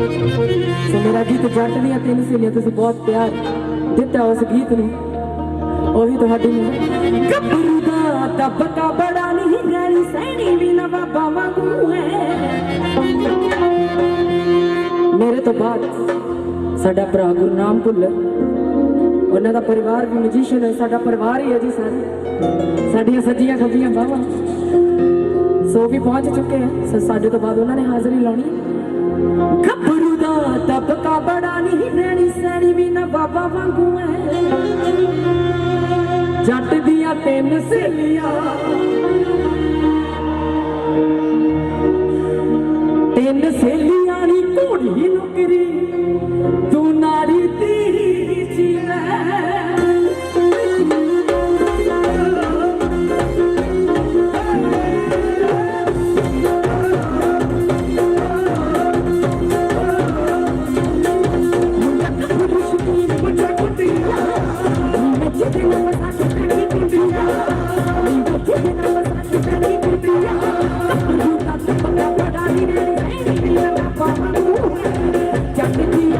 میرا گیت بنڈ دیا تین سہیلیاں بہت پیار دس گیت نے میرے تو بعد سڈا برا گر نام پھول انجیشن ہے سا پروار ہی ہے جی سر سڈیاں سجیا سبزیاں باہ سو بھی پہنچ چکے سڈے تو بعد انہوں نے حاضری لانی ਗੱਭਰੂ ਦਾ ਤਬਕਾ ਬੜਾ ਨਹੀਂ ਨੈਣੀ ਸੈਣੀ ਵੀ ਨਾ ਬਾਬਾ ਵਾਂਗੂ ਐ ਜੱਟ ਦੀਆਂ ਤਿੰਨ ਸੇਲੀਆਂ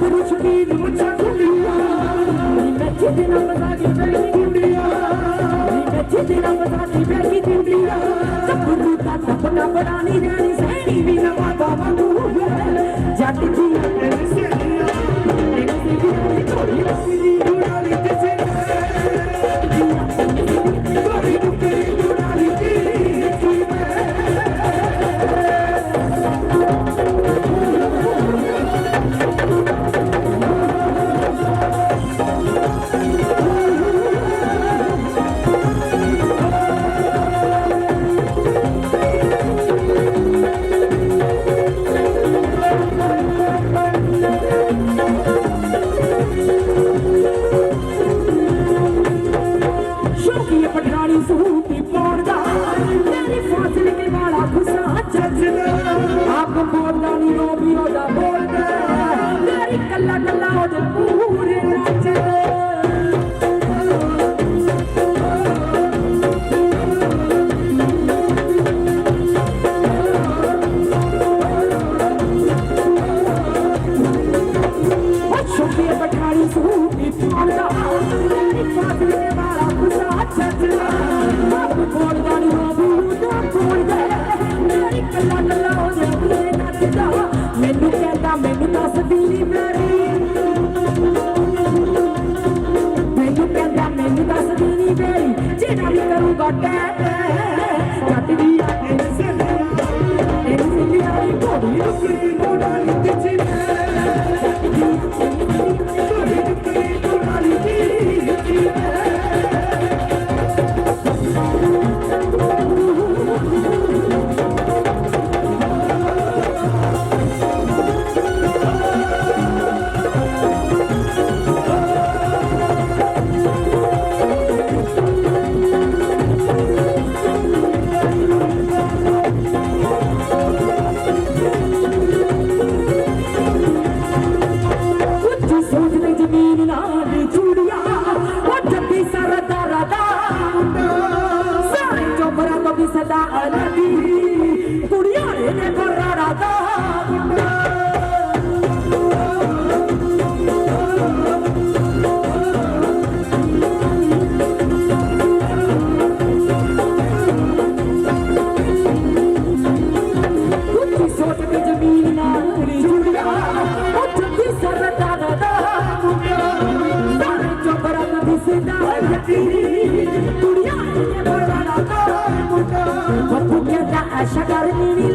ਪੁਰਸ਼ ਕੀ ਮੁੱਛਾਂ ਖੁੱਲੀਆਂ ਨੀ ਕੱਚੀ ਦੀ ਨਾ ਬਤਾ ਕੇ ਬੈਠੀ ਗੁੰਡੀਆਂ ਨੀ ਕੱਚੀ ਦੀ ਨਾ ਬਤਾ ਕੇ ਸਭ ਰੂਤਾ ਸਪਨਾ ਬਣਾਣੀ ਜਾਣੀ ਸਹਿਣੀ ਵੀ ਨਾ ਬਾਬਾ سوچنے کے بال آپ آپ ماردہ نیو بھی روزہ بولتا میری کلا کلا and wonderland.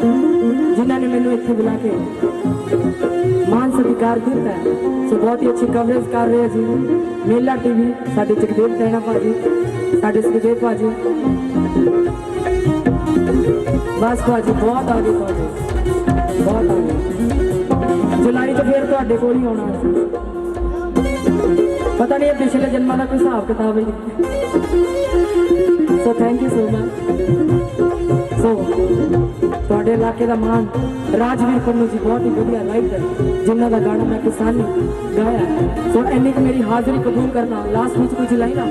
جہاں نے منہوں بلا کے مان سوی کار سو بہت ہی اچھی کوریج کر رہے ہیں جی۔ جگدیبی بس بہت آ جائے بہت چلانی چکی تے کو آنا پتا نہیں پچھلے جنم کا کوئی حساب کتاب ہے سو تھنک یو سو مچ سو ਸਾਡੇ ਇਲਾਕੇ ਦਾ ਮਾਨ ਰਾਜਵੀਰ ਕੰਨੂ ਜੀ ਬਹੁਤ ਹੀ ਵਧੀਆ ਰਾਈਟਰ ਜਿਨ੍ਹਾਂ ਦਾ ਗਾਣਾ ਮੈਂ ਕਿਸਾਨੀ ਗਾਇਆ ਸੋ ਐਨੀ ਕਿ ਮੇਰੀ ਹਾਜ਼ਰੀ ਕਬੂਲ ਕਰਨਾ ਲਾਸਟ ਵਿੱਚ ਕੁਝ ਲਾਈਨਾਂ